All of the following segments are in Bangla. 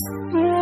Música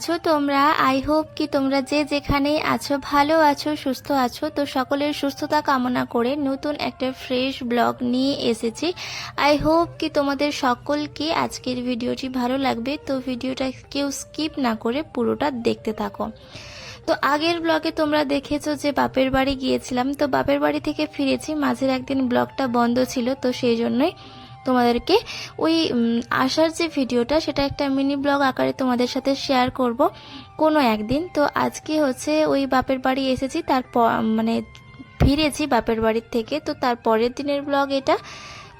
আছো তোমরা? আই হোপ কি তোমরা যে যেখানেই আছো, ভালো আছো, সুস্থ আছো। তো সকলের সুস্থতা কামনা করে নতুন একটা ফ্রেশ ব্লগ নিয়ে এসেছি। আই হোপ কি তোমাদের সকলকে আজকের ভিডিওটি ভালো লাগবে। তো ভিডিওটা কেউ স্কিপ না করে পুরোটা দেখতে থাকো। তো আগের ব্লগে তোমরা দেখেছ যে বাপের বাড়ি গিয়েছিলাম। তো বাপের বাড়ি থেকে ফিরেছি। মাঝের একদিন ব্লগটা বন্ধ ছিল। তো সেই জন্যই তোমাদেরকে ওই আসার যে ভিডিওটা, সেটা একটা মিনি ব্লগ আকারে তোমাদের সাথে শেয়ার করব কোনো একদিন। তো আজকে হচ্ছে ওই বাপের বাড়ি এসেছি, তারপর মানে ফিরেছি বাপের বাড়ির থেকে। তো তার পরের দিনের ব্লগ এটা।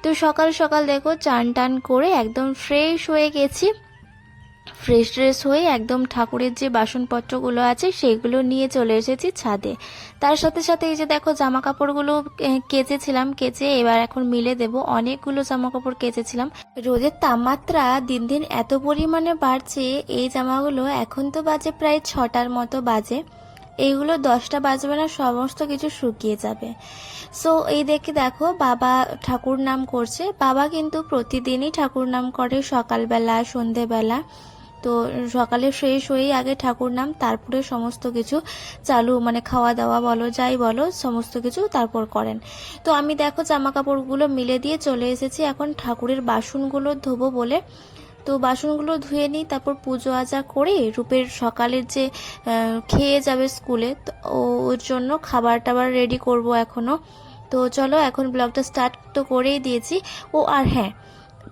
তো সকাল সকাল দেখো, চান টান করে একদম ফ্রেশ হয়ে গেছি। ফ্রেশ ড্রেস হয়ে একদম ঠাকুরের যে বাসনপত্রগুলো আছে সেগুলো নিয়ে চলে এসেছি ছাদে। তার সাথে সাথে এই যে দেখো জামা কাপড়গুলো কেচেছিলাম, কেচে এবার এখন মিলে দেব। অনেকগুলো জামা কাপড় কেচেছিলাম। রোদের তাপমাত্রা দিন দিন এত পরিমাণে বাড়ছে, এই জামাগুলো এখন তো বাজে প্রায় ছটার মতো বাজে। এইগুলো দশটা বাজবে না, সমস্ত কিছু শুকিয়ে যাবে। সো এই দেখে দেখো বাবা ঠাকুর নাম করছে। বাবা কিন্তু প্রতিদিনই ঠাকুর নাম করে সকালবেলা, সন্ধেবেলা। তো সকালে ফ্রেশ হয়েই আগে ঠাকুর নাম, তারপরে সমস্ত কিছু চালু মানে খাওয়া দাওয়া বলো, যাই বলো, সমস্ত কিছু তারপর করেন। তো আমি দেখো জামা কাপড়গুলো মিলে দিয়ে চলে এসেছি। এখন ঠাকুরের বাসনগুলো ধোবো বলে। তো বাসনগুলো ধুয়ে নিই, তারপর পুজো আজা করে। রূপের সকালের যে খেয়ে যাবে স্কুলে, তো ওর জন্য খাবার টাবার রেডি করব এখনও তো চলো, এখন ব্লগটা স্টার্ট তো করেই দিয়েছি। ও, আর হ্যাঁ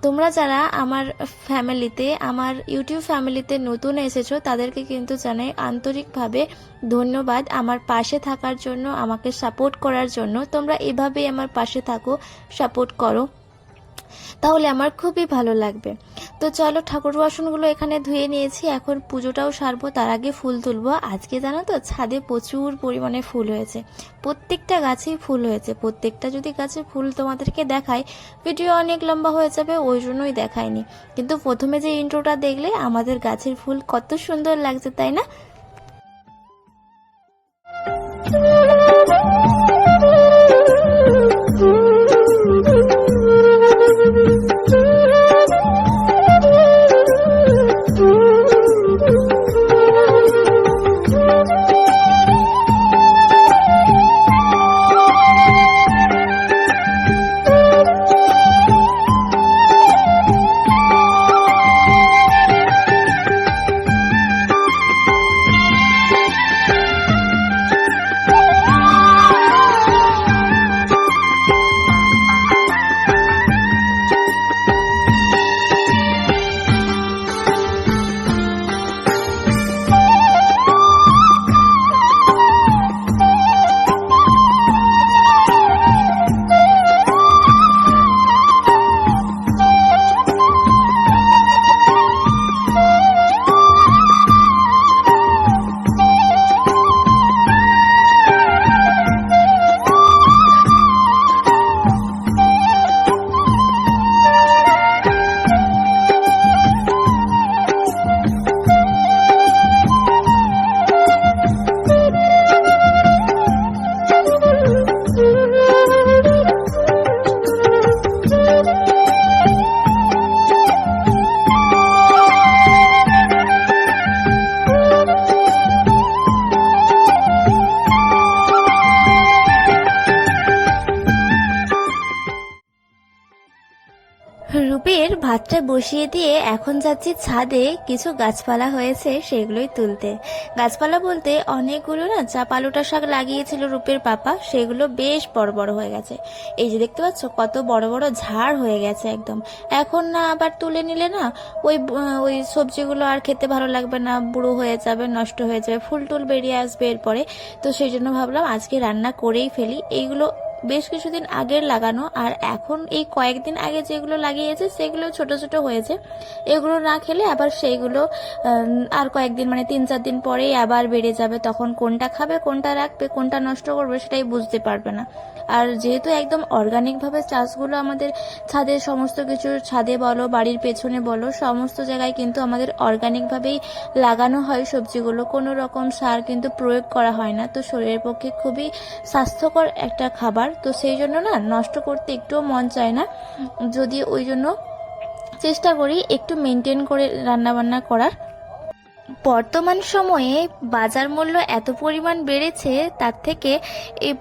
তোমরা যারা আমার ফ্যামিলিতে, আমার ইউটিউব ফ্যামিলিতে নতুন এসেছ, তাদেরকে কিন্তু জানাই আন্তরিকভাবে ধন্যবাদ আমার পাশে থাকার জন্য, আমাকে সাপোর্ট করার জন্য। তোমরা এভাবেই আমার পাশে থাকো সাপোর্ট করো। তাহলে আমার খুবই ভালো লাগবে। তো চলো ঠাকুর বাসনগুলো এখানে ধুয়ে নিয়েছি, এখন পুজোটাও সারবো, তার আগে ফুল তুলবো। আজকে জানো তো, ছাদে প্রচুর পরিমাণে ফুল হয়েছে। প্রত্যেকটা গাছেই ফুল হয়েছে। প্রত্যেকটা যদি গাছে ফুল তোমাদেরকে দেখায় ভিডিও অনেক লম্বা হয়ে যাবে, ওই জন্যই দেখায়নি কিন্তু প্রথমে যে ইন্ট্রোটা দেখলে, আমাদের গাছের ফুল কত সুন্দর লাগছে, তাই না? ভাতটা বসিয়ে দিয়ে এখন যাচ্ছি ছাদে। কিছু গাছপালা হয়েছে সেগুলোই তুলতে। গাছপালা বলতে অনেকগুলো না চাপালুটা শাক লাগিয়েছিল রূপের পাপা, সেগুলো বেশ বড় বড় হয়ে গেছে। এই যে দেখতে পাচ্ছ, কত বড় বড় ঝাড় হয়ে গেছে একদম। এখন না আবার তুলে নিলে না ওই ওই সবজিগুলো আর খেতে ভালো লাগবে না, বুড়ো হয়ে যাবে, নষ্ট হয়ে যাবে, ফুল টুল বেরিয়ে আসবে এরপরে। তো সেই জন্য ভাবলাম আজকে রান্না করেই ফেলি। এইগুলো বেশ কিছুদিন আগের লাগানো, আর এখন এই কয়েকদিন আগে যেগুলো লাগিয়েছে, সেগুলো ছোট ছোট হয়েছে। এগুলো না খেলে আবার সেইগুলো আর কয়েকদিন মানে তিন চার দিন পরেই আবার বেড়ে যাবে, তখন কোনটা খাবে, কোনটা রাখবে, কোনটা নষ্ট করবে সেটাই বুঝতে পারবে না। আর যেহেতু একদম অর্গানিকভাবে চাষগুলো আমাদের ছাদে সমস্ত কিছু, ছাদে বলো, বাড়ির পেছনে বলো, সমস্ত জায়গায় কিন্তু আমাদের অর্গানিকভাবেই লাগানো হয় সবজিগুলো। কোনো রকম সার কিন্তু প্রয়োগ করা হয় না। তো শরীরের পক্ষে খুবই স্বাস্থ্যকর একটা খাবার। তো সেই জন্য না নষ্ট করতে একটুও মন চায় না। যদি ওই জন্য চেষ্টা করি একটু মেনটেন করে রান্না বান্না করার। বর্তমান সময়ে বাজার মূল্য এত পরিমাণ বেড়েছে, তার থেকে এই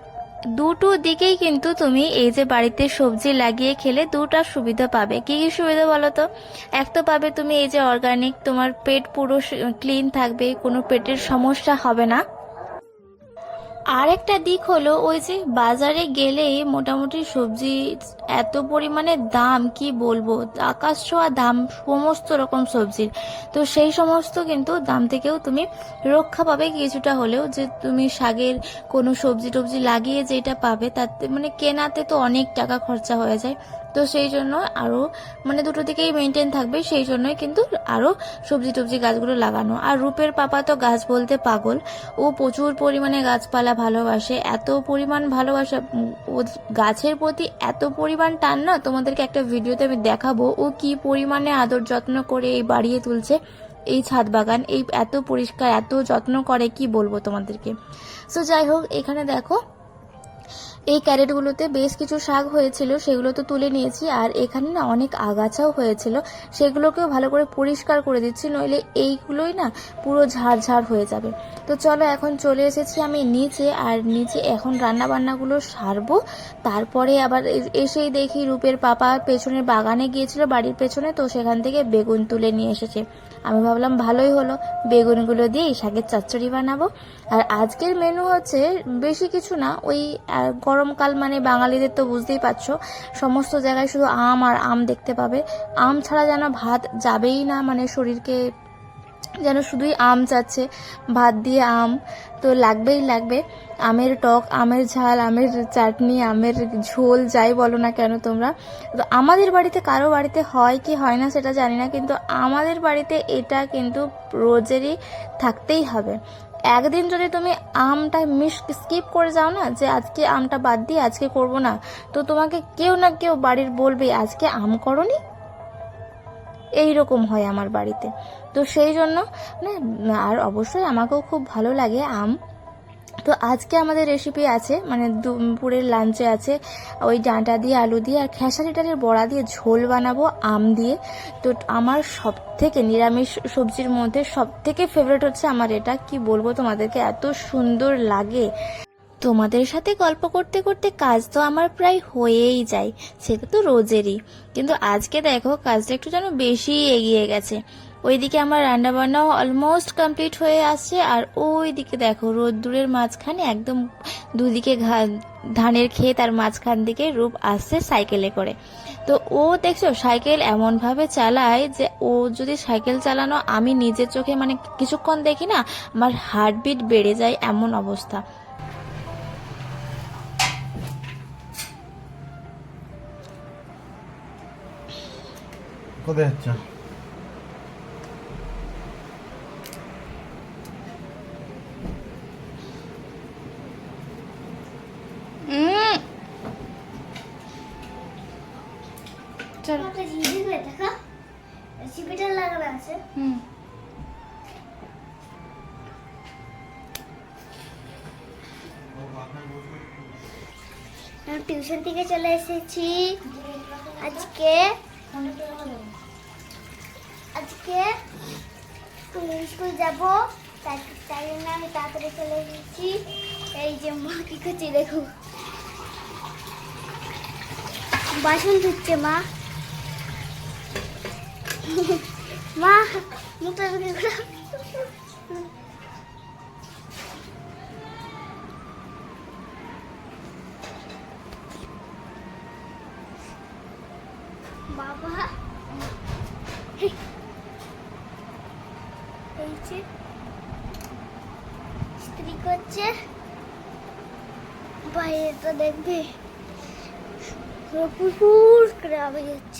দুটো দিকেই কিন্তু তুমি এই যে বাড়িতে সবজি লাগিয়ে খেলে দুটা সুবিধা পাবে। কি কি সুবিধা বলো তো? এক তো পাবে তুমি এই যে অর্গানিক তোমার পেট পুরো ক্লিন থাকবে, কোনো পেটের সমস্যা হবে না। আর একটা দিক হলো ওই যে বাজারে গেলেই মোটামুটি সবজি এত পরিমাণে দাম, কি বলব? আকাশ ছোঁয়া দাম, সমস্ত রকম সবজির। তো সেই সমস্ত কিন্তু দাম থেকেও তুমি রক্ষা পাবে কিছুটা হলেও। যে তুমি শাকের কোনো সবজি টবজি লাগিয়ে যেটা পাবে, তাতে মানে কেনাতে তো অনেক টাকা খরচা হয়ে যায়। তো সেই জন্য আরও মানে দুটো দিকেই মেনটেন থাকবে, সেই জন্যই কিন্তু আরও সবজি টবজি গাছগুলো লাগানো। আর রূপের পাপা তো গাছ বলতে পাগল। ও প্রচুর পরিমাণে গাছপালা ভালোবাসে। এত পরিমাণ ভালোবাসা, ও গাছের প্রতি এত পরিমাণ টান না? তোমাদেরকে একটা ভিডিওতে আমি দেখাবো। ও কি পরিমাণে আদর যত্ন করে এই বাড়িয়ে তুলছে, এই ছাদ বাগান, এই এত পরিষ্কার, এত যত্ন করে, কি বলব তোমাদেরকে? সো যাই হোক, এখানে দেখো এই ক্যারেটগুলোতে বেশ কিছু শাক হয়েছিল, সেগুলো তো তুলে নিয়েছি, আর এখানে না অনেক আগাছাও হয়েছিল। সেগুলোকেও ভালো করে পরিষ্কার করে দিচ্ছি, নইলে এইগুলোই না পুরো ঝাড় ঝাড় হয়ে যাবে। তো চলো এখন চলে এসেছি আমি নিচে, আর নিচে এখন রান্না বান্নাগুলো সারবো। তারপরে আবার এসেই দেখি রূপের পাপা পেছনের বাগানে গিয়েছিল, বাড়ির পেছনে, তো সেখান থেকে বেগুন তুলে নিয়ে এসেছে। আমি ভাবলাম ভালোই হলো। বেগুনগুলো দিয়ে শাকের চচ্চড়ি বানাবো। আর আজকের মেনু হচ্ছে বেশি কিছু না, ওই গরমকাল মানে বাঙালিদের তো বুঝতেই পারছ, সমস্ত জায়গায় শুধু আম আর আম দেখতে পাবে। আম ছাড়া যেন ভাত যাবেই না মানে শরীরকে যেন শুধুই আম চাচ্ছে, ভাত দিয়ে আম। তো লাগবেই লাগবে। আমের টক, আমের ঝাল, আমের চাটনি, আমের ঝোল, যাই বলো না কেন তোমরা। তো আমাদের বাড়িতে কারও বাড়িতে হয় কি হয় না সেটা জানি না, কিন্তু আমাদের বাড়িতে এটা কিন্তু রোজেরই থাকতেই হবে। একদিন যদি তুমি আমটা মিস, স্কিপ করে যাও না, যে আজকে আমটা বাদ দিয়ে আজকে করব না, তো তোমাকে কেউ না কেউ বাড়ির বলবে আজকে আম করনি? এই রকম হয় আমার বাড়িতে। তো সেই জন্য মানে আর অবশ্যই আমাকেও খুব ভালো লাগে আম। তো আজকে আমাদের রেসিপি আছে মানে দুপুরের লাঞ্চে আছে, ওই ডাঁটা দিয়ে, আলু দিয়ে, আর খেসারি ডালের বড়া দিয়ে ঝোল বানাবো আম দিয়ে। তো আমার সব থেকে নিরামিষ সবজির মধ্যে সব থেকে ফেভারিট হচ্ছে আমার এটা। কি বলব তোমাদেরকে? এত সুন্দর লাগে। তোমাদের সাথে গল্প করতে করতে কাজ তো আমার প্রায় হয়েই যায় সেটা তো রোজেরই। কিন্তু আজকে দেখো, কাজটা একটু যেন বেশি এগিয়ে গেছে। ওইদিকে আমার রান্না বান্নাও অলমোস্ট কমপ্লিট হয়ে আসছে, আর ওইদিকে দেখো, রোদ্দুরের মাঝখানে একদম দুদিকে ধানের ক্ষেত আর মাঝখান দিকে রূপ আসছে সাইকেলে করে। তো ও দেখছ, সাইকেল এমনভাবে চালায় যে ও যদি সাইকেল চালানো আমি নিজের চোখে মানে কিছুক্ষণ দেখি না, আমার হার্টবিট বেড়ে যায় এমন অবস্থা। কোথায় যাচ্ছ? হুম। টিউশন থেকে চলে এসেছি। আজকে আজকে স্কুল যাব। তাই জন্য আমি তাড়াতাড়ি চলে এসেছি। এই যে মা কি করছি দেখো। বাসন ধুচ্ছে মা। মা, মুখটা বাবা। এই যে স্ত্রী করছে। বাইরে তো দেখবে পুকুর করে আওয়াজ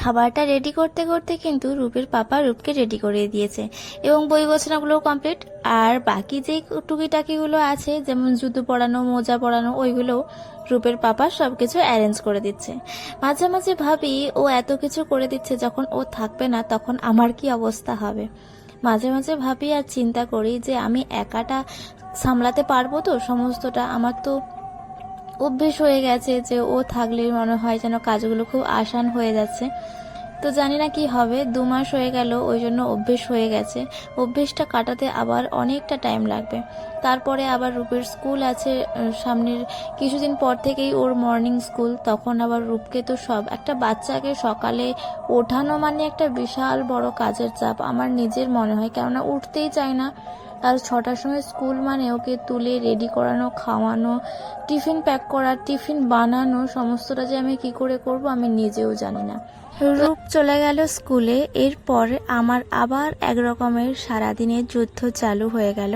খাবারটা রেডি করতে করতে কিন্তু রূপের পাপা রূপকে রেডি করে দিয়েছে এবং বই গোছানোগুলো কমপ্লিট আর বাকি যে টুকিটাকিগুলো আছে, যেমন জুতো পরানো, মোজা পরানো, ওইগুলো রূপের পাপা সবকিছু অ্যারেঞ্জ করে দিচ্ছে। মাঝে মাঝে ভাবি, ও এত কিছু করে দিচ্ছে, যখন ও থাকবে না, তখন আমার কি অবস্থা হবে? মাঝে মাঝে ভাবি আর চিন্তা করি যে আমি একাটা সামলাতে পারব তো, সমস্তটা। আমার তো অভ্যেস হয়ে গেছে যে ও থাকলে মনে হয় যেন কাজগুলো খুব আসান হয়ে যাচ্ছে। তো জানি না কি হবে, দু মাস হয়ে গেল, ওই জন্য অভ্যেস হয়ে গেছে। অভ্যেসটা কাটাতে আবার অনেকটা টাইম লাগবে। তারপরে আবার রূপের স্কুল আছে সামনের কিছুদিন পর থেকেই ওর মর্নিং স্কুল তখন আবার রূপকে তো সব, একটা বাচ্চাকে সকালে ওঠানো মানে একটা বিশাল বড় কাজের চাপ। আমার নিজের মনে হয়, কেননা উঠতেই চায় না। আর ছটার সময় স্কুল মানে ওকে তুলে রেডি করানো, খাওয়ানো, টিফিন প্যাক করা, টিফিন বানানো, সমস্তটা যে আমি কি করে করব আমি নিজেও জানি না। রূপ চলে গেল স্কুলে, এরপর আমার আবার এক রকমের সারাদিনের যুদ্ধ চালু হয়ে গেল।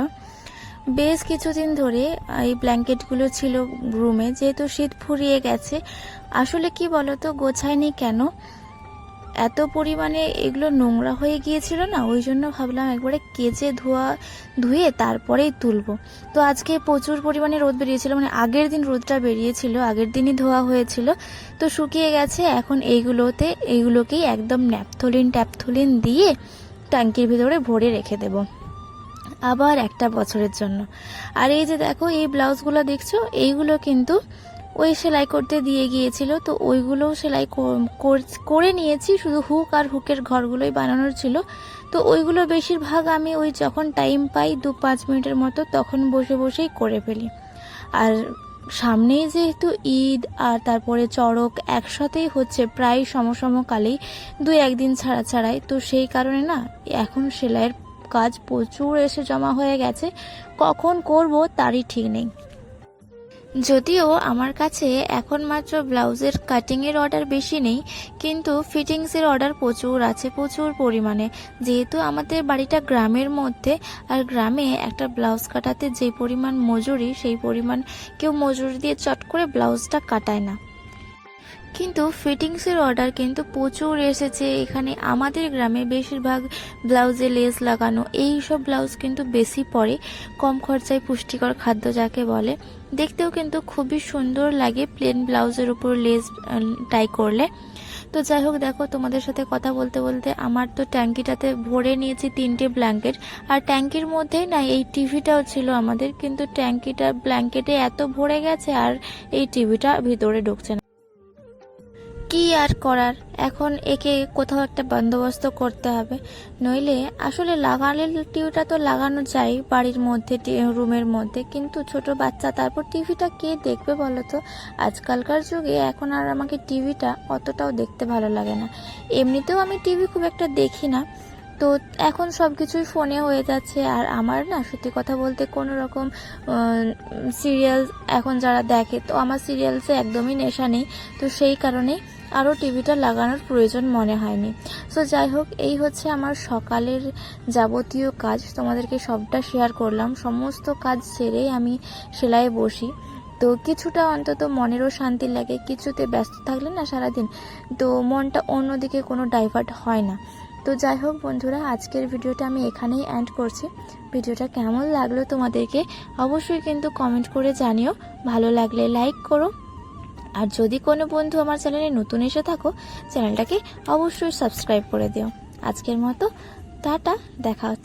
বেশ কিছুদিন ধরে এই ব্ল্যাঙ্কেটগুলো ছিল রুমে যেহেতু শীত ফুরিয়ে গেছে, আসলে কি বলতো, গোছায়নি কেন? এত পরিমাণে এগুলো নোংরা হয়ে গিয়েছিল না, ওই জন্য ভাবলাম একবারে কেচে ধোয়া, ধুয়ে তারপরেই তুলব। তো আজকে প্রচুর পরিমাণে রোদ বেরিয়েছিল মানে আগের দিন রোদটা বেরিয়েছিল, আগের দিনই ধোয়া হয়েছিল। তো শুকিয়ে গেছে, এখন এইগুলোতে, এইগুলোকেই একদম ন্যাপথলিন, ট্যাপথলিন দিয়ে ট্যাঙ্কির ভিতরে ভরে রেখে দেবো। আবার একটা বছরের জন্য। আর এই যে দেখো, এই ব্লাউজগুলো দেখছ, এইগুলো কিন্তু ওই সেলাই করতে দিয়ে গিয়েছিল, তো ওইগুলোও সেলাই কর- নিয়েছি, শুধু হুক আর হুকের ঘরগুলোই বানানোর ছিল। তো ওইগুলো বেশিরভাগ আমি ওই যখন টাইম পাই দু পাঁচ মিনিটের মতো, তখন বসে বসেই করে ফেলি। আর সামনেই যেহেতু ঈদ আর তারপরে চড়ক একসাথেই হচ্ছে, প্রায় সমসমকালেই দু একদিন ছাড়া ছাড়াই। তো সেই কারণে না, এখন সেলাইয়ের কাজ প্রচুর এসে জমা হয়ে গেছে। কখন করব তারই ঠিক নেই। যদিও আমার কাছে এখন মাত্র ব্লাউজের কাটিংয়ের অর্ডার বেশি নেই, কিন্তু ফিটিংসের অর্ডার প্রচুর আছে, প্রচুর পরিমাণে। যেহেতু আমাদের বাড়িটা গ্রামের মধ্যে, আর গ্রামে একটা ব্লাউজ কাটাতে যে পরিমাণ মজুরি, সেই পরিমাণ কেউ মজুরি দিয়ে চট করে ব্লাউজটা কাটায় না। কিন্তু ফিটিংসের অর্ডার কিন্তু প্রচুর এসেছে। এখানে আমাদের গ্রামে বেশিরভাগ ব্লাউজে লেস লাগানো এই সব ব্লাউজ কিন্তু বেশি পড়ে কম খরচায় পুষ্টিকর খাদ্য যাকে বলে। দেখতেও কিন্তু খুবই সুন্দর লাগে প্লেন ব্লাউজের উপর লেস টাই করলে। তো যাই হোক, দেখো, তোমাদের সাথে কথা বলতে বলতে আমার তো ট্যাঙ্কিটাতে ভরে নিয়েছি তিনটে ব্ল্যাঙ্কেট আর ট্যাঙ্কির মধ্যেই না, এই টিভিটাও ছিল আমাদের, কিন্তু ট্যাঙ্কিটা ব্ল্যাঙ্কেটে এত ভরে গেছে আর এই টিভিটা ভিতরে ঢুকছে না। কি আর করার? এখন একে কোথাও একটা বন্দোবস্ত করতে হবে। নইলে আসলে লাগালে টিভিটা তো লাগানো যায় বাড়ির মধ্যে রুমের মধ্যে। কিন্তু ছোট বাচ্চা, তারপর টিভিটা কে দেখবে বলো তো? আজকালকার যুগে এখন আর আমাকে টিভিটা অতটাও দেখতে ভালো লাগে না। এমনিতেও আমি টিভি খুব একটা দেখি না। তো এখন সব কিছুই ফোনে হয়ে যাচ্ছে। আর আমার না সত্যি কথা বলতে কোনো রকম সিরিয়াল এখন যারা দেখে, তো আমার সিরিয়ালসে একদমই নেশা নেই। তো সেই কারণেই আরও টিভিটা লাগানোর প্রয়োজন মনে হয়নি। সো যাই হোক এই হচ্ছে আমার সকালের যাবতীয় কাজ। তোমাদেরকে সবটা শেয়ার করলাম। সমস্ত কাজ সেরেই আমি সেলাই বসি। তো কিছুটা অন্তত মনেরও শান্তি লাগে, কিছুতে ব্যস্ত থাকলে না সারাদিন, তো মনটা অন্যদিকে কোনো ডাইভার্ট হয় না। তো যাই হোক বন্ধুরা, আজকের ভিডিওটা আমি এখানেই এন্ড করছি। ভিডিওটা কেমন লাগল তোমাদেরকে অবশ্যই কিন্তু কমেন্ট করে জানিও। ভালো লাগলে লাইক করো আর যদি কোনো বন্ধু আমার চ্যানেলে নতুন এসে থাকো, চ্যানেলটাকে অবশ্যই সাবস্ক্রাইব করে দিও। আজকের মতো, টাটা, দেখা হচ্ছে।